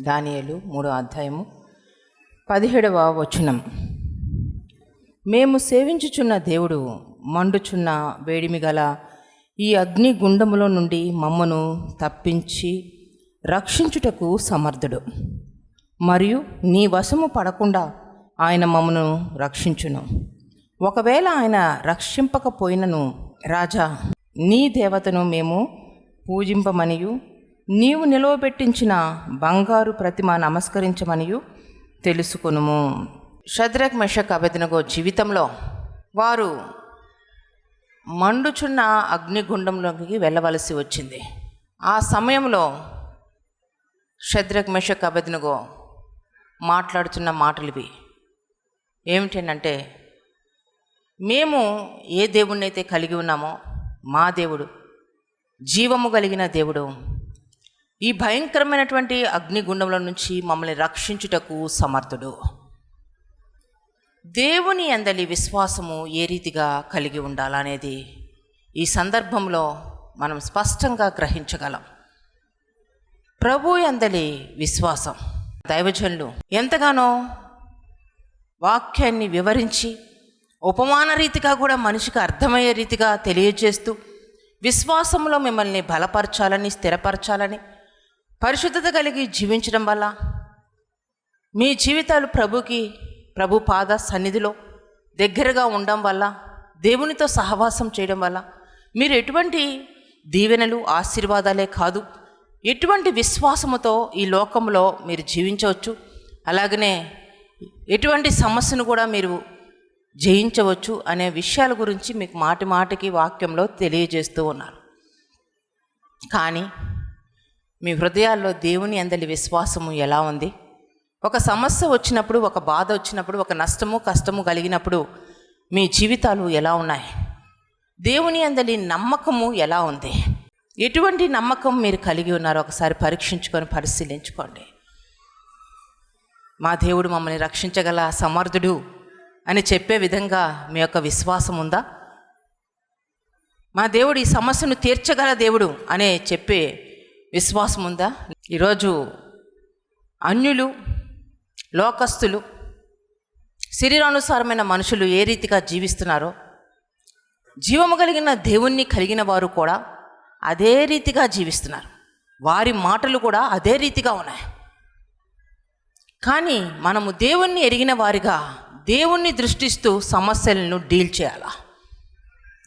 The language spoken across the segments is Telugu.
దానియలు మూడో అధ్యాయము పదిహేడవ వచనం. మేము సేవించుచున్న దేవుడు మండుచున్న వేడిమి గల ఈ అగ్ని గుండములో నుండి మమ్మను తప్పించి రక్షించుటకు సమర్థుడు. మరియు నీ వశము పడకుండా ఆయన మమ్మను రక్షించును. ఒకవేళ ఆయన రక్షింపకపోయినను రాజా నీ దేవతను మేము పూజింపమనియు నీవు నిలవబెట్టించిన బంగారు ప్రతిమ నమస్కరించమనియు తెలుసుకునుము. షద్రక్ మెషక్ అభెదనగో జీవితంలో వారు మండుచున్న అగ్నిగుండంలోకి వెళ్ళవలసి వచ్చింది. ఆ సమయంలో షద్రక్ మెషక్ అభెదనగో మాట్లాడుతున్న మాటలు ఇవి ఏమిటంటే మేము ఏ దేవుణ్ణి అయితే కలిగి ఉన్నామో మా దేవుడు జీవము కలిగిన దేవుడు ఈ భయంకరమైనటువంటి అగ్నిగుండంలో నుంచి మమ్మల్ని రక్షించుటకు సమర్థుడు. దేవుని అందలి విశ్వాసము ఏ రీతిగా కలిగి ఉండాలనేది ఈ సందర్భంలో మనం స్పష్టంగా గ్రహించగలం. ప్రభు అందలి విశ్వాసం. దైవజనులు ఎంతగానో వాక్యాన్ని వివరించి ఉపమాన రీతిగా కూడా మనిషికి అర్థమయ్యే రీతిగా తెలియజేస్తూ విశ్వాసంలో మిమ్మల్ని బలపరచాలని స్థిరపరచాలని పరిశుద్ధత కలిగి జీవించడం వల్ల మీ జీవితాలు ప్రభుకి ప్రభు పాద సన్నిధిలో దగ్గరగా ఉండడం వల్ల దేవునితో సహవాసం చేయడం వల్ల మీరు ఎటువంటి దీవెనలు ఆశీర్వాదాలే కాదు ఎటువంటి విశ్వాసముతో ఈ లోకంలో మీరు జీవించవచ్చు. అలాగనే ఎటువంటి సమస్యను కూడా మీరు జయించవచ్చు అనే విషయాల గురించి మీకు మాటి మాటికి వాక్యంలో తెలియజేస్తూ ఉన్నారు. కానీ మీ హృదయాల్లో దేవుని అందలి విశ్వాసము ఎలా ఉంది? ఒక సమస్య వచ్చినప్పుడు ఒక బాధ వచ్చినప్పుడు ఒక నష్టము కష్టము కలిగినప్పుడు మీ జీవితాలు ఎలా ఉన్నాయి? దేవుని అందలి నమ్మకము ఎలా ఉంది? ఎటువంటి నమ్మకం మీరు కలిగి ఉన్నారో ఒకసారి పరీక్షించుకొని పరిశీలించుకోండి. మా దేవుడు మమ్మల్ని రక్షించగల సమర్థుడు అని చెప్పే విధంగా మీ యొక్క విశ్వాసం ఉందా? మా దేవుడు ఈ సమస్యను తీర్చగల దేవుడు అనే చెప్పే విశ్వాసం ఉందా ఈరోజు అన్యులు లోకస్తులు శరీరానుసారమైన మనుషులు ఏ రీతిగా జీవిస్తున్నారో జీవము కలిగిన దేవుణ్ణి కలిగిన వారు కూడా అదే రీతిగా జీవిస్తున్నారు. వారి మాటలు కూడా అదే రీతిగా ఉన్నాయి. కానీ మనము దేవుణ్ణి ఎరిగిన వారిగా దేవుణ్ణి దృష్టిస్తూ సమస్యలను డీల్ చేయాలా?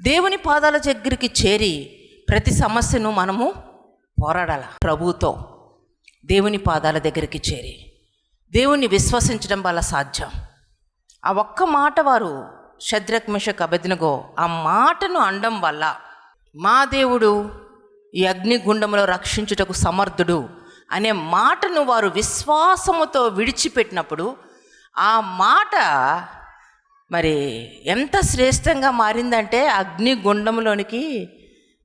దేవుని పాదాల దగ్గరికి చేరి ప్రతి సమస్యను మనము పోరాడాల? ప్రభువుతో దేవుని పాదాల దగ్గరికి చేరి దేవుణ్ణి విశ్వసించడం వల్ల సాధ్యం. ఆ ఒక్క మాట వారు శద్రక్మిష మిషక్ ఆ మాటను అండం వల్ల మా దేవుడు ఈ అగ్నిగుండంలో రక్షించుటకు సమర్థుడు అనే మాటను వారు విశ్వాసముతో విడిచిపెట్టినప్పుడు ఆ మాట మరి ఎంత శ్రేష్టంగా మారిందంటే అగ్నిగుండంలోనికి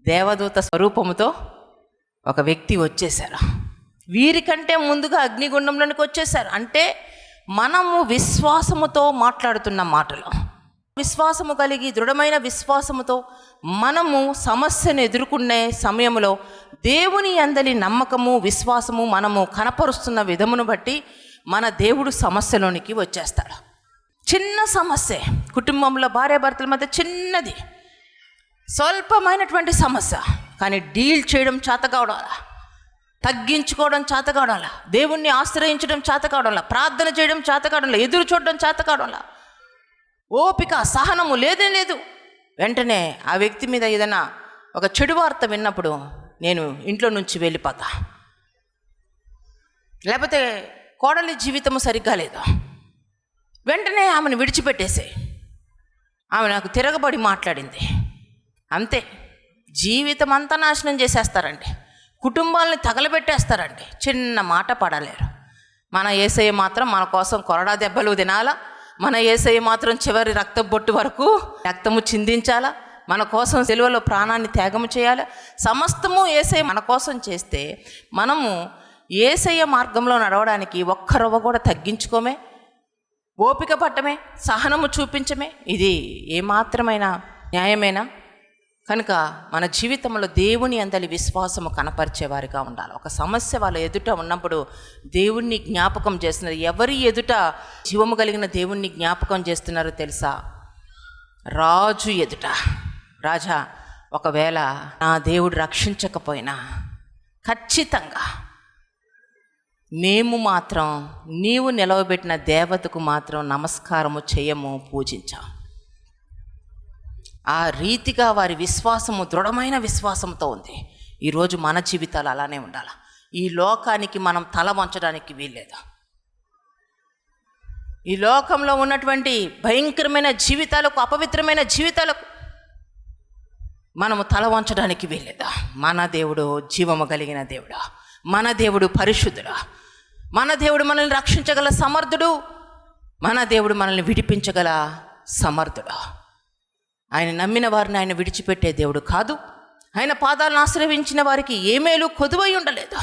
దేవదూత స్వరూపముతో ఒక వ్యక్తి వచ్చేసారు వీరికంటే ముందుగా అగ్నిగుండంలోనికి వచ్చేసారు అంటే మనము విశ్వాసముతో మాట్లాడుతున్న మాటలు. విశ్వాసము కలిగి దృఢమైన విశ్వాసముతో మనము సమస్యను ఎదుర్కొనే సమయంలో దేవుని అందలి నమ్మకము విశ్వాసము మనము కనపరుస్తున్న విధమును బట్టి మన దేవుడు సమస్యలోనికి వచ్చేస్తాడు. చిన్న సమస్య కుటుంబంలో భార్యాభర్తల మధ్య చిన్నది. స్వల్పమైనటువంటి సమస్య. కానీ డీల్ చేయడం చేత కావడాలా? తగ్గించుకోవడం చేత కావడంలా? దేవుణ్ణి ఆశ్రయించడం చేత కావడంలా? ప్రార్థన చేయడం చేత కావడంలా? ఎదురు చూడడం చేత కావడంలా? ఓపిక సహనము లేదే లేదు. వెంటనే ఆ వ్యక్తి మీద ఏదైనా ఒక చెడు వార్త విన్నప్పుడు నేను ఇంట్లో నుంచి వెళ్ళిపోతా. లేకపోతే కోడలి జీవితము సరిగ్గా లేదు. వెంటనే ఆమెను విడిచిపెట్టేసే. ఆమె నాకు తిరగబడి మాట్లాడింది. అంతే. జీవితం అంతా నాశనం చేసేస్తారండి. కుటుంబాలని తగలబెట్టేస్తారండి. చిన్న మాట పడలేరు. మన ఏసయ్య మాత్రం మన కోసం కొరడా దెబ్బలు తినాలా? మన ఏసయ్య మాత్రం చివరి రక్త బొట్టు వరకు రక్తము చిందించాలా? మన కోసం సెలవులో ప్రాణాన్ని త్యాగము చేయాలి? సమస్తము ఏసయ్య మన కోసం చేస్తే మనము ఏసయ్య మార్గంలో నడవడానికి ఒక్క రవ్వ కూడా తగ్గించుకోమే? ఓపిక పట్టమే? సహనము చూపించమే? ఇది ఏమాత్రమైన న్యాయమేనా? కనుక మన జీవితంలో దేవుని అందలి విశ్వాసము కనపరిచేవారిగా ఉండాలి. ఒక సమస్య వాళ్ళ ఎదుట ఉన్నప్పుడు దేవుణ్ణి జ్ఞాపకం చేస్తున్నారు. ఎవరి ఎదుట జీవము కలిగిన దేవుణ్ణి జ్ఞాపకం చేస్తున్నారో తెలుసా? రాజు ఎదుట. రాజా ఒకవేళ నా దేవుడు రక్షించకపోయినా ఖచ్చితంగా మేము మాత్రం నీవు నిలవబెట్టిన దేవతకు మాత్రం నమస్కారము చేయము పూజించాం ఆ రీతిగా వారి విశ్వాసము దృఢమైన విశ్వాసంతో ఉంది. ఈరోజు మన జీవితాలు అలానే ఉండాలి? ఈ లోకానికి మనం తల వంచడానికి వీల్లేదు. ఈ లోకంలో ఉన్నటువంటి భయంకరమైన జీవితాలకు అపవిత్రమైన జీవితాలకు మనము తల వంచడానికి వీల్లేదా? మన దేవుడు జీవము కలిగిన దేవుడా? మన దేవుడు పరిశుద్ధుడా? మన దేవుడు మనల్ని రక్షించగల సమర్థుడు? మన దేవుడు మనల్ని విడిపించగల సమర్థుడా? ఆయన నమ్మిన వారిని ఆయన విడిచిపెట్టే దేవుడు కాదు. ఆయన పాదాలను ఆశ్రయించిన వారికి ఏ మేలు కొదువై ఉండలేదు.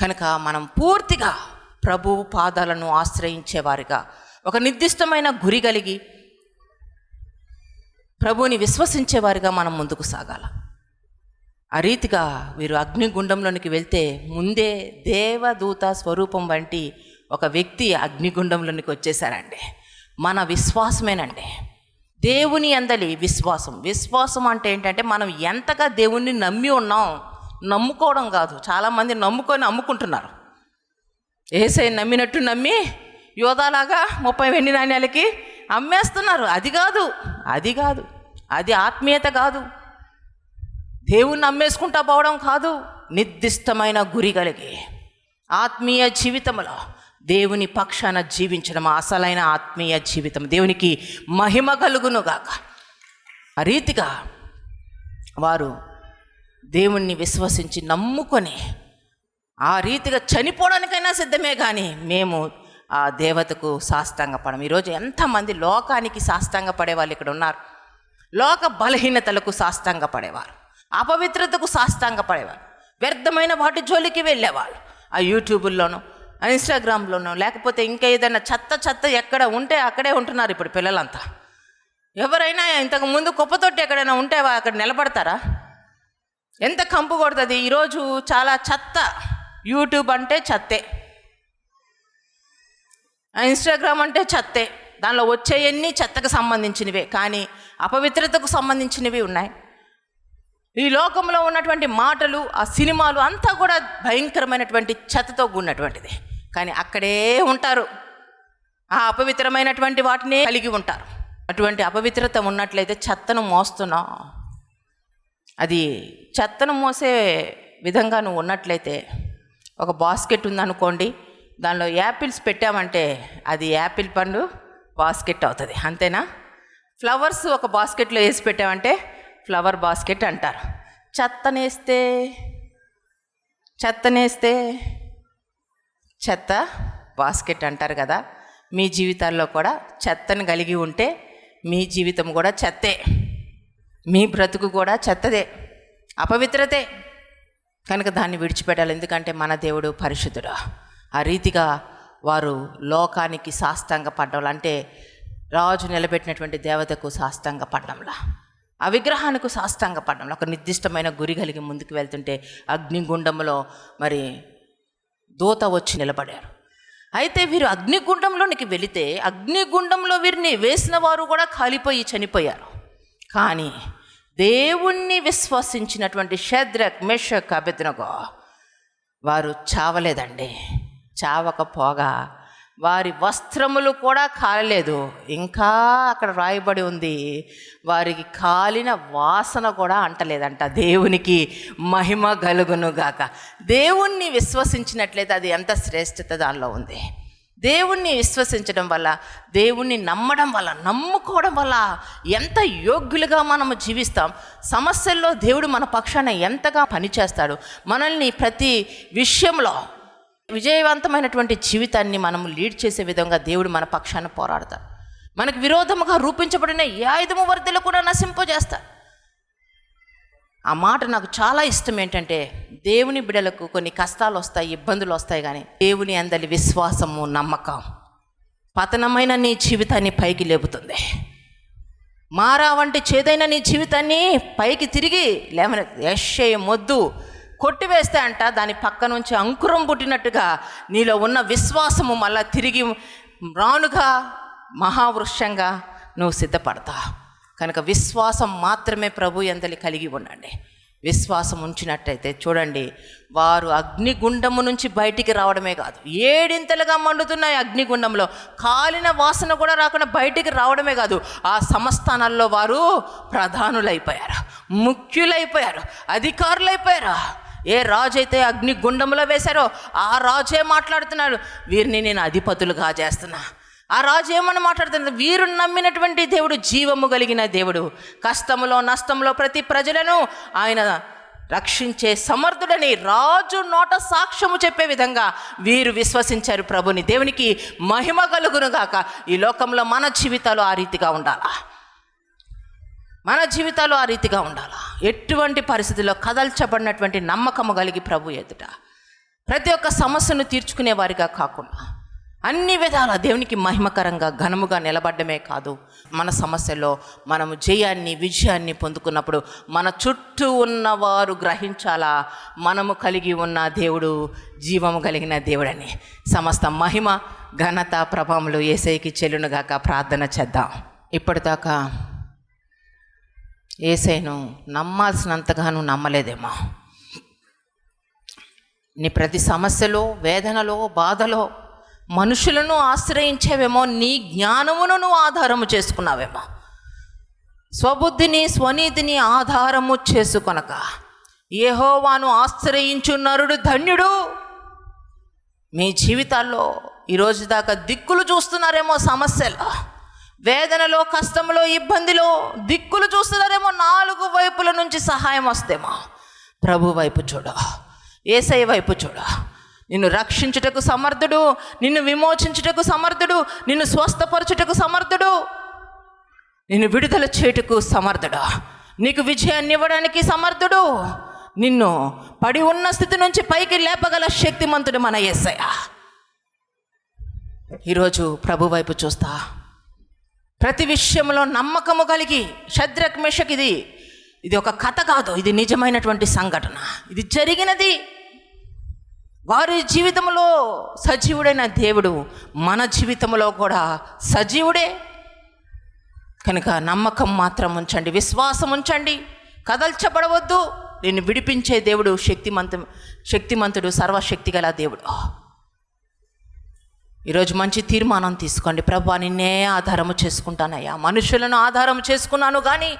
కనుక మనం పూర్తిగా ప్రభువు పాదాలను ఆశ్రయించేవారిగా ఒక నిర్దిష్టమైన గురి కలిగి ప్రభువుని విశ్వసించేవారిగా మనం ముందుకు సాగాల. ఆ రీతిగా వీరు అగ్నిగుండంలోనికి వెళ్తే ముందే దేవదూత స్వరూపం వంటి ఒక వ్యక్తి అగ్నిగుండంలోనికి వచ్చేసారండి మన విశ్వాసమేనండి. దేవుని అందలి విశ్వాసం. విశ్వాసం అంటే ఏంటంటే మనం ఎంతగా దేవుణ్ణి నమ్మి ఉన్నాం నమ్ముకోవడం కాదు. చాలామంది నమ్ముకొని అమ్ముకుంటున్నారు. ఏసై నమ్మినట్టు నమ్మి యోధాలాగా ముప్పై వెండి నాణ్యాలకి అమ్మేస్తున్నారు. అది కాదు అది కాదు అది ఆత్మీయత కాదు. దేవుణ్ణి అమ్మేసుకుంటా పోవడం కాదు నిర్దిష్టమైన గురి కలిగి ఆత్మీయ జీవితంలో దేవుని పక్షాన జీవించడం అసలైన ఆత్మీయ జీవితం. దేవునికి మహిమ కలుగునుగాక. ఆ రీతిగా వారు దేవుణ్ణి విశ్వసించి నమ్ముకొని ఆ రీతిగా చనిపోవడానికైనా సిద్ధమే కానీ మేము ఆ దేవతకు సాష్టాంగ పడం ఈరోజు ఎంతమంది లోకానికి సాష్టాంగ పడేవాళ్ళు ఇక్కడ ఉన్నారు? లోక బలహీనతలకు సాష్టాంగ పడేవారు అపవిత్రతకు సాష్టాంగ పడేవారు వ్యర్థమైన వాటి జోలికి వెళ్ళేవాళ్ళు. ఆ యూట్యూబుల్లోనూ ఇన్స్టాగ్రామ్లోనో లేకపోతే ఇంకా ఏదైనా చెత్త చెత్త ఎక్కడ ఉంటే అక్కడే ఉంటున్నారు ఇప్పుడు పిల్లలంతా. ఎవరైనా ఇంతకు ముందు కుప్పతోటి ఎక్కడైనా ఉంటే వా- అక్కడ నిలబడతారా? ఎంత కంపు కొడుతుంది? ఈరోజు చాలా చెత్త. యూట్యూబ్ అంటే చెత్తే. ఆ ఇన్స్టాగ్రామ్ అంటే చెత్తే. దానిలో వచ్చేయన్నీ చెత్తకు సంబంధించినవే. కానీ అపవిత్రతకు సంబంధించినవి ఉన్నాయి. ఈ లోకంలో ఉన్నటువంటి మాటలు ఆ సినిమాలు అంతా కూడా భయంకరమైనటువంటి చెత్తతో కూడినటువంటిది. కానీ అక్కడే ఉంటారు. ఆ అపవిత్రమైనటువంటి వాటిని కలిగి ఉంటారు. అటువంటి అపవిత్రత ఉన్నట్లయితే చెత్తను మోస్తున్నాం. అది చెత్తను మోసే విధంగా నువ్వు ఉన్నట్లయితే ఒక బాస్కెట్ ఉందనుకోండి దానిలో యాపిల్స్ పెట్టామంటే అది యాపిల్ పండు బాస్కెట్ అవుతుంది. అంతేనా? ఫ్లవర్స్ ఒక బాస్కెట్లో వేసి పెట్టామంటే ఫ్లవర్ బాస్కెట్ అంటారు. చెత్తనేస్తే చెత్తనేస్తే చెత్త బాస్కెట్ అంటారు కదా మీ జీవితాల్లో కూడా చెత్తను కలిగి ఉంటే మీ జీవితం కూడా చెత్తే. మీ బ్రతుకు కూడా చెత్తదే అపవిత్రతే. కనుక దాన్ని విడిచిపెట్టాలి ఎందుకంటే మన దేవుడు పరిశుద్ధుడు. ఆ రీతిగా వారు లోకానికి సాష్టాంగ పడ్డం అంటే రాజు నిలబెట్టినటువంటి దేవతకు సాష్టాంగ పడ్డంలా. ఆ విగ్రహానికి సాష్టాంగ పడ్డంలో. ఒక నిర్దిష్టమైన గురి కలిగి ముందుకు వెళ్తుంటే అగ్నిగుండంలో మరి దూత వచ్చి నిలబడారు. అయితే వీరు అగ్నిగుండంలోనికి వెళితే అగ్నిగుండంలో వీరిని వేసిన వారు కూడా కాలిపోయి చనిపోయారు. కానీ దేవుణ్ణి విశ్వసించినటువంటి షద్రక్ మెషక్ అభిద్నగో వారు చావలేదండి. చావకపోగా వారి వస్త్రములు కూడా కాలలేదు. ఇంకా అక్కడ రాయబడి ఉంది వారికి కాలిన వాసన కూడా అంటలేదంట. దేవునికి మహిమ కలుగునుగాక దేవుణ్ణి విశ్వసించినట్లయితే అది ఎంత శ్రేష్టత దానిలో ఉంది. దేవుణ్ణి విశ్వసించడం వల్ల దేవుణ్ణి నమ్మడం వల్ల నమ్ముకోవడం వల్ల ఎంత యోగ్యులుగా మనము జీవిస్తాం. సమస్యల్లో దేవుడు మన పక్షాన ఎంతగా పనిచేస్తాడు. మనల్ని ప్రతి విషయంలో విజయవంతమైనటువంటి జీవితాన్ని మనము లీడ్ చేసే విధంగా దేవుడు మన పక్షాన పోరాడతాడు. మనకు విరోధముగా రూపించబడిన ఏ ఆయుధము వర్ధలు కూడా నశింపజేస్తాడు ఆ మాట నాకు చాలా ఇష్టం ఏంటంటే దేవుని బిడలకు కొన్ని కష్టాలు వస్తాయి ఇబ్బందులు వస్తాయి కానీ దేవుని అందరి విశ్వాసము నమ్మకం పతనమైన నీ జీవితాన్ని పైకి లేపుతుంది. మారా వంటి చేదైన నీ జీవితాన్ని పైకి తిరిగి లేవన యశ్షే మొద్దు కొట్టివేస్తే అంట దాని పక్క నుంచి అంకురం పుట్టినట్టుగా నీలో ఉన్న విశ్వాసము మళ్ళా తిరిగి రానుగా మహావృక్షంగా నువ్వు సిద్ధపడతావు. కనుక విశ్వాసం మాత్రమే ప్రభు ఎందలి కలిగి ఉండండి. విశ్వాసం ఉంచినట్టయితే చూడండి వారు అగ్నిగుండము నుంచి బయటికి రావడమే కాదు ఏడింతలుగా మండుతున్నాయి అగ్నిగుండంలో. కాలిన వాసన కూడా రాకుండా బయటికి రావడమే కాదు ఆ సంస్థానాల్లో వారు ప్రధానులైపోయారు ముఖ్యులైపోయారు అధికారులైపోయారు. ఏ రాజు అయితే అగ్నిగుండంలో వేశారో ఆ రాజే మాట్లాడుతున్నాడు. వీరిని నేను అధిపతులుగా చేస్తున్నా. ఆ రాజు ఏమని మాట్లాడుతుంది వీరు నమ్మినటువంటి దేవుడు జీవము కలిగిన దేవుడు. కష్టములో నష్టంలో ప్రతి ప్రజలను ఆయన రక్షించే సమర్థుడని రాజు నోట సాక్ష్యము చెప్పే విధంగా వీరు విశ్వసించారు ప్రభుని. దేవునికి మహిమ కలుగును గాక ఈ లోకంలో మన జీవితాలు ఆ రీతిగా ఉండాలా? మన జీవితాలు ఆ రీతిగా ఉండాలా? ఎటువంటి పరిస్థితుల్లో కదల్చబడినటువంటి నమ్మకము కలిగి ప్రభు ఎదుట? ప్రతి ఒక్క సమస్యను తీర్చుకునే వారిగా కాకుండా అన్ని విధాల దేవునికి మహిమకరంగా ఘనముగా నిలబడమే కాదు. మన సమస్యలో మనము జయాన్ని విజయాన్ని పొందుకున్నప్పుడు మన చుట్టూ ఉన్నవారు గ్రహించాలా? మనము కలిగి ఉన్న దేవుడు జీవము కలిగిన దేవుడని. సమస్త మహిమ ఘనత ప్రభావములు ఏసైకి చెల్లునుగాక ప్రార్థన చేద్దాం. ఇప్పటిదాకా ఏసైను నమ్మాల్సినంతగాను నమ్మలేదేమో. నీ ప్రతి సమస్యలో వేదనలో బాధలో మనుషులను ఆశ్రయించేవేమో నీ జ్ఞానమును నువ్వు ఆధారము చేసుకున్నావేమో. స్వబుద్ధిని స్వనీతిని ఆధారము చేసుకొనక ఏహోవాను ఆశ్రయించు నరుడు ధన్యుడు. మీ జీవితాల్లో ఈరోజు దాకా దిక్కులు చూస్తున్నారేమో సమస్యలు. వేదనలో కష్టంలో ఇబ్బందిలో దిక్కులు చూస్తున్నారేమో నాలుగు వైపుల నుంచి సహాయం వస్తేమో. ప్రభు వైపు చూడ. ఏసై వైపు చూడ. నిన్ను రక్షించుటకు సమర్థుడు నిన్ను విమోచించుటకు సమర్థుడు నిన్ను స్వస్థపరచుటకు సమర్థుడు. నిన్ను విడుదల చేయుటకు సమర్థుడు. నీకు విజయాన్ని ఇవ్వడానికి సమర్థుడు. నిన్ను పడి ఉన్న స్థితి నుంచి పైకి లేపగల శక్తిమంతుడు మన యేసయ్య ఈరోజు ప్రభు వైపు చూస్తా. ప్రతి విషయంలో నమ్మకము కలిగి శద్రక్ మెషక్ ఇది ఇది ఒక కథ కాదు ఇది నిజమైనటువంటి సంఘటన. ఇది జరిగినది వారి జీవితంలో సజీవుడైన దేవుడు మన జీవితంలో కూడా సజీవుడే. కనుక నమ్మకం మాత్రం ఉంచండి విశ్వాసం ఉంచండి. కదల్చబడవద్దు నేను విడిపించే దేవుడు శక్తిమంత శక్తిమంతుడు సర్వశక్తి గల దేవుడు. ఈరోజు మంచి తీర్మానం తీసుకోండి. ప్రభా నిన్నే ఆధారము చేసుకుంటానయ్యా. మనుషులను ఆధారం చేసుకున్నాను కానీ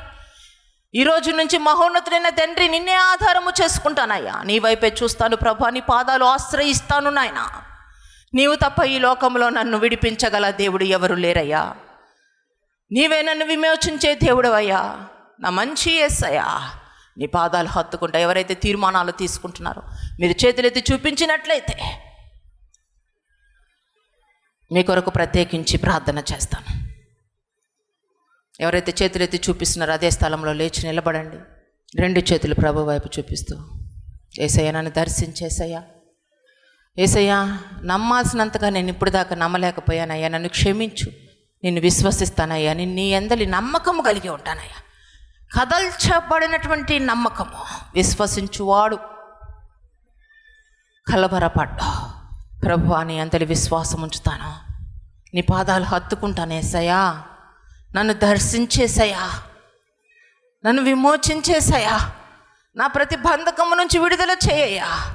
ఈరోజు నుంచి మహోన్నతుడైన తండ్రి నిన్నే ఆధారము చేసుకుంటానయ్యా. నీ వైపే చూస్తాను ప్రభా నీ పాదాలు ఆశ్రయిస్తాను నాయన. నీవు తప్ప ఈ లోకంలో నన్ను విడిపించగల దేవుడు ఎవరు లేరయ్యా. నీవే నన్ను విమోచించే దేవుడు అయ్యా నా మంచి ఎస్సయ్యా నీ పాదాలు హత్తుకుంటా ఎవరైతే తీర్మానాలు తీసుకుంటున్నారో మీరు చేతులైతే చూపించినట్లయితే మీ కొరకు ప్రత్యేకించి ప్రార్థన చేస్తాను. ఎవరైతే చేతులెత్తి చూపిస్తున్నారో అదే స్థలంలో లేచి నిలబడండి. రెండు చేతులు ప్రభు వైపు చూపిస్తూ ఏసయ్య నన్ను దర్శించేసయ్యా. ఏసయ్యా నమ్మాల్సినంతగా నేను ఇప్పుడు దాకా నమ్మలేకపోయానయ్యా. నన్ను క్షమించు. నిన్ను విశ్వసిస్తానయ్యా. నేను నీ ఎందలి నమ్మకము కలిగి ఉంటానయ్యా. కదల్చబడినటువంటి నమ్మకము విశ్వసించువాడు. కలబరపడ్డా ప్రభు అని అంతటి విశ్వాసం ఉంచుతాను. నీ పాదాలు హత్తుకుంటాను నన్ను దర్శించేసయా నన్ను విమోచించేసయా నా ప్రతి బంధకము నుంచి విడుదల చేయయ్యా.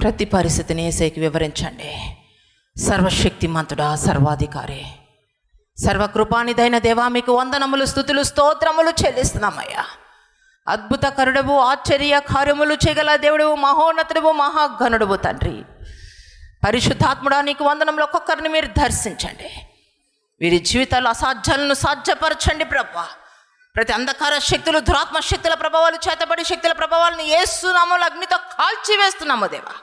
ప్రతి పరిస్థితిని ఏసైకి వివరించండి. సర్వశక్తిమంతుడా సర్వాధికారి. సర్వకృపానిదైన దేవా మీకు వందనములు స్థుతులు స్తోత్రములు చెల్లిస్తున్నామయ్యా. అద్భుత కరుడవు ఆశ్చర్య కార్యములు చేయగల దేవుడు మహోన్నతుడు మహాగణుడువు తండ్రి. పరిశుద్ధాత్ముడా నీకు వందనంలో ఒక్కొక్కరిని మీరు దర్శించండి. వీరి జీవితాలు అసాధ్యాలను సాధ్యపరచండి ప్రభా. ప్రతి అంధకార శక్తులు దురాత్మ శక్తుల ప్రభావాలు చేతబడి శక్తుల ప్రభావాలను ఏస్తున్నామో అగ్నితో కాల్చి వేస్తున్నాము దేవా.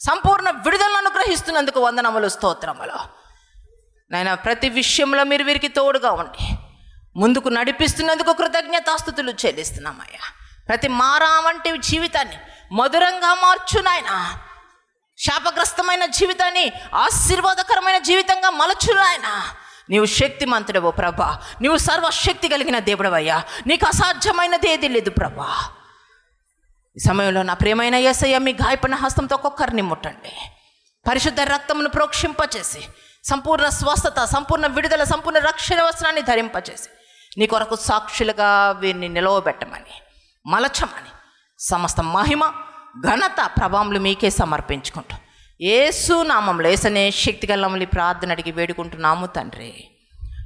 సంపూర్ణ విడుదలను అనుగ్రహిస్తున్నందుకు వందనములు స్తోత్రములు. నాయన ప్రతి విషయంలో మీరు వీరికి తోడుగా ఉండి ముందుకు నడిపిస్తున్నందుకు కృతజ్ఞతాస్థుతులు చెల్లిస్తున్నామయ్యా. ప్రతి మారా వంటి జీవితాన్ని మధురంగా మార్చు నాయన. శాపగ్రస్తమైన జీవితాన్ని ఆశీర్వాదకరమైన జీవితంగా మలచు నాయన. నీవు శక్తిమంతుడవు ప్రభా. నీవు సర్వశక్తి కలిగిన దేవుడవయ్యా. నీకు అసాధ్యమైనది ఏది లేదు ప్రభా. ఈ సమయంలో నా ప్రియమైన యేసయ్య మీ గాయపడిన హస్తంతో ఒక్కొక్కరిని ముట్టండి. పరిశుద్ధ రక్తమును ప్రోక్షింపచేసి సంపూర్ణ స్వస్థత సంపూర్ణ విడుదల సంపూర్ణ రక్షణ వస్త్రాన్ని ధరింపచేసి నీ కొరకు సాక్షులుగా వీరిని నిలవబెట్టమని మలచమని సమస్త మహిమ ఘనత ప్రభావములు మీకే సమర్పించుకుంటాం ఏసు నామంలో ఏసనే శక్తి గల్లములు ప్రార్థన అడిగి వేడుకుంటున్నాము తండ్రి.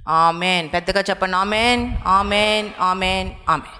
ఆమెన్. పెద్దగా చెప్పండి ఆమెన్ ఆమెన్ ఆమెన్ ఆమెన్.